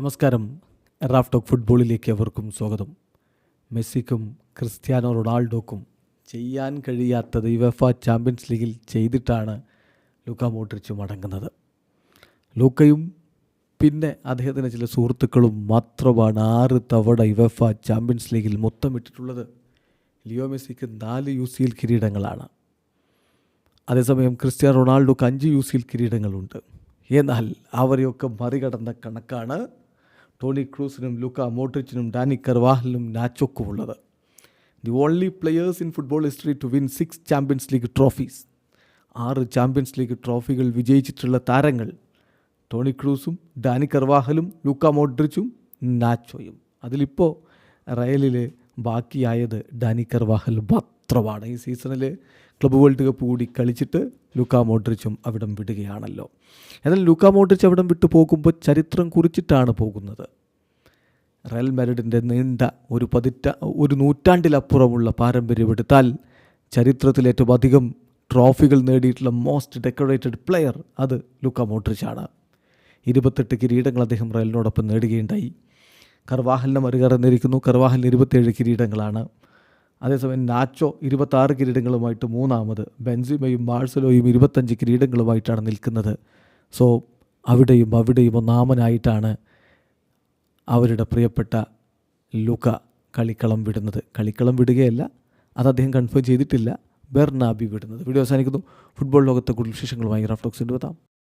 നമസ്കാരം. റാഫ് ഫുട്ബോളിലേക്ക് അവർക്കും സ്വാഗതം. മെസ്സിക്കും ക്രിസ്ത്യാനോ റൊണാൾഡോക്കും ചെയ്യാൻ കഴിയാത്തത് യുവഫ ചാമ്പ്യൻസ് ലീഗിൽ ചെയ്തിട്ടാണ് ലൂക്ക മോട്രിച്ച് മടങ്ങുന്നത്. ലൂക്കയും പിന്നെ അദ്ദേഹത്തിന് ചില സുഹൃത്തുക്കളും മാത്രമാണ് ആറ് തവണ യുവഫ ചാമ്പ്യൻസ് ലീഗിൽ മൊത്തമിട്ടിട്ടുള്ളത്. ലിയോ മെസ്സിക്ക് നാല് യു സി എൽ കിരീടങ്ങളാണ്. അതേസമയം ക്രിസ്ത്യാനോ റൊണാൾഡോക്ക് അഞ്ച് യു സി എൽ കിരീടങ്ങളുണ്ട്. എന്നാൽ അവരെയൊക്കെ മറികടന്ന കണക്കാണ് ടോണി ക്രൂസിനും ലുക്ക മോട്രിച്ചിനും ഡാനി കർവാഹലിനും ഉള്ളത് the only players in football history to win six Champions League trophies ആറ് ചാമ്പ്യൻസ് ലീഗ് ട്രോഫികൾ വിജയിച്ചിട്ടുള്ള താരങ്ങൾ ടോണി ക്രൂസും ഡാനി കർവാഹലും ലൂക്ക മോഡ്രിച്ചും നാച്ചോയും. അതിലിപ്പോൾ റയലിൽ ബാക്കിയായത് ഡാനി കർവാഹൽ മാത്രമാണ് ഈ സീസണിൽ ക്ലബ് വേൾഡ് കപ്പ് കൂടി കളിച്ചിട്ട് ലൂക്ക മോഡ്രിച്ചും അവിടം വിടുകയാണല്ലോ. എന്നാൽ ലൂക്ക മോഡ്രിച്ച് അവിടം വിട്ടു പോകുമ്പോൾ ചരിത്രം കുറിച്ചിട്ടാണ് പോകുന്നത്. റയൽ മാരിഡിന്റെ നീണ്ട ഒരു പതിറ്റ ഒരു നൂറ്റാണ്ടിലപ്പുറമുള്ള പാരമ്പര്യം എടുത്താൽ ചരിത്രത്തിൽ ഏറ്റവും അധികം ട്രോഫികൾ നേടിയിട്ടുള്ള മോസ്റ്റ് ഡെക്കറേറ്റഡ് പ്ലെയർ അത് ലുക്ക മോഡ്രിച്ചാണ്. ഇരുപത്തെട്ട് കിരീടങ്ങൾ അദ്ദേഹം റയലിനോടൊപ്പം നേടുകയുണ്ടായി. കർവാഹലിനെ മറികടന്നിരിക്കുന്നു. കർവാഹലിന് ഇരുപത്തേഴ് കിരീടങ്ങളാണ്. അതേസമയം നാച്ചോ ഇരുപത്താറ് കിരീടങ്ങളുമായിട്ട് മൂന്നാമത് ബെൻസിമയും മാഴ്സലോയും ഇരുപത്തഞ്ച് കിരീടങ്ങളുമായിട്ടാണ് നിൽക്കുന്നത്. സോ അവിടെയും അവിടെയും ഒന്നാമനായിട്ടാണ് അവരുടെ പ്രിയപ്പെട്ട ലുക കളിക്കളം വിടുന്നത്. കളിക്കളം വിടുകയല്ല അത് അദ്ദേഹം കൺഫേം ചെയ്തിട്ടില്ല. ബെർനാബി വിടുന്നത്. വീഡിയോ അവസാനിക്കുന്നു. ഫുട്ബോൾ ലോകത്തെ കൂടുതൽ വിശേഷങ്ങളുമായി റഫ്ലോക്സിന്റെ എത്താം.